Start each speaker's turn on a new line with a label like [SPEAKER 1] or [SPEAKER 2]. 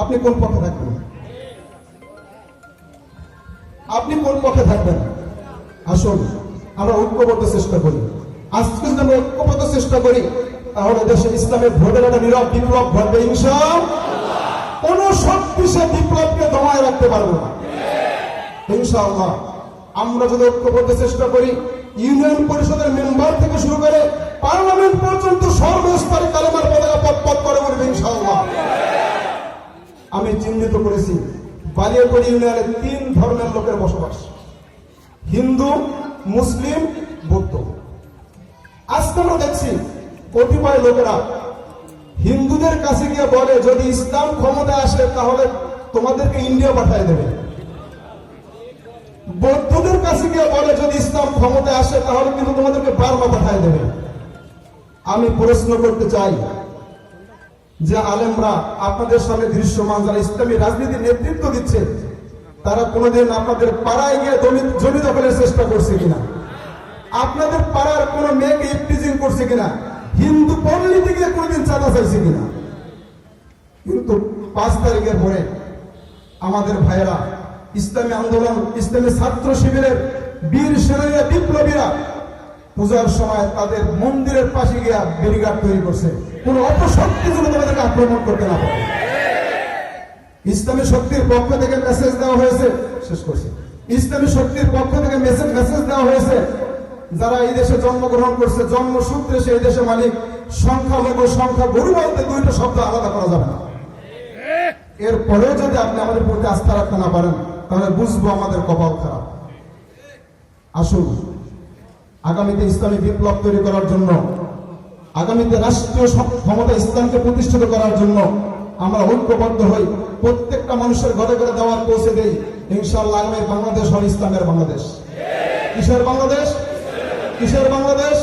[SPEAKER 1] আপনি কোন পক্ষে থাকবেন? আপনি কোন পক্ষে থাকবেন? আসুন, আমরা ঐক্যবদ্ধ চেষ্টা করি। আজকে যদি আমরা ঐক্যবদ্ধ চেষ্টা করি, তাহলে দেশে ইসলামের ভোটের একটা নীরব বিপ্লব ঘটবে ইনশাল কোন শক্তি সে বিপ্লবকে দমায় রাখতে পারবে না। ইনশাআল্লাহ। আমরা যদি ঐক্যবদ্ধ চেষ্টা করি, ইউনিয়ন পরিষদের মেম্বার থেকে শুরু করেছি। বালিয়াকড়ি ইউনিয়নে তিন ধর্মের লোকের বসবাস। হিন্দু, মুসলিম, বৌদ্ধ। আজকে আমরা দেখছি কতিপয় লোকেরা হিন্দুদের কাছে গিয়ে বলে, যদি ইসলাম ক্ষমতা আসে, তাহলে তোমাদেরকে ইন্ডিয়া পাঠিয়ে দেবে। বৌদ্ধদের কাছে গিয়ে বলে, যদি ইসলাম ক্ষমতা আসে, তাহলে কিন্তু তোমাদেরকে বার্মা পাঠিয়ে দেবে। আমি প্রশ্ন করতে চাই যে আলেমরা আপনাদের সামনে দৃশ্যমান, যারা ইসলামী রাজনীতির নেতৃত্ব দিচ্ছে, তারা কোনোদিন আপনাদের পাড়ায় গিয়ে জমি দখলের চেষ্টা করছে কিনা? আপনাদের পাড়ার কোন মেয়েকে ইফটিজিং করছে কিনা? হিন্দু পল্লীতে গিয়ে কোনোদিন চাঁদা চাইছে কিনা? কিন্তু পাঁচ তারিখের পরে আমাদের ভাইয়েরা ইসলামী আন্দোলন, ইসলামী ছাত্র শিবিরের বীর সেনানীরা, বিপ্লবীরা পূজার সময় তাদের মন্দিরের পাশে গিয়া ব্যারিগার্ড তৈরি করছে। কোন অপশক্তি যেন তোমাদেরকে আক্রমণ করতে না পারে। ইসলামী শক্তির পক্ষ থেকে মেসেজ দেওয়া হয়েছে, শেষ করছি। ইসলামী শক্তির পক্ষ থেকে মেসেজ মেসেজ দেওয়া হয়েছে, যারা এই দেশে জন্মগ্রহণ করছে, জন্মসূত্রে সেই দেশে মালিক সংখ্যালঘু সংখ্যা গরু বলতে দুইটা শব্দ আলাদা করা যাবে না। এরপরেও যদি আপনি আমাদের প্রতি আস্থা রাখতে না পারেন, তাহলে বুঝব আমাদের কপাল খারাপ। আসুন। আগামীতে ইসলামী বিপ্লব তৈরি করার জন্য, আগামীতে রাষ্ট্রীয় ক্ষমতা ইসলামকে প্রতিষ্ঠিত করার জন্য আমরা ঐক্যবদ্ধ হই, প্রত্যেকটা মানুষের ঘরে ঘরে দেওয়ার পৌঁছে দেই ইনশাল্লাহ আগামী বাংলাদেশ হয় ইসলামের বাংলাদেশ। কিসের বাংলাদেশ? কিসের বাংলাদেশ?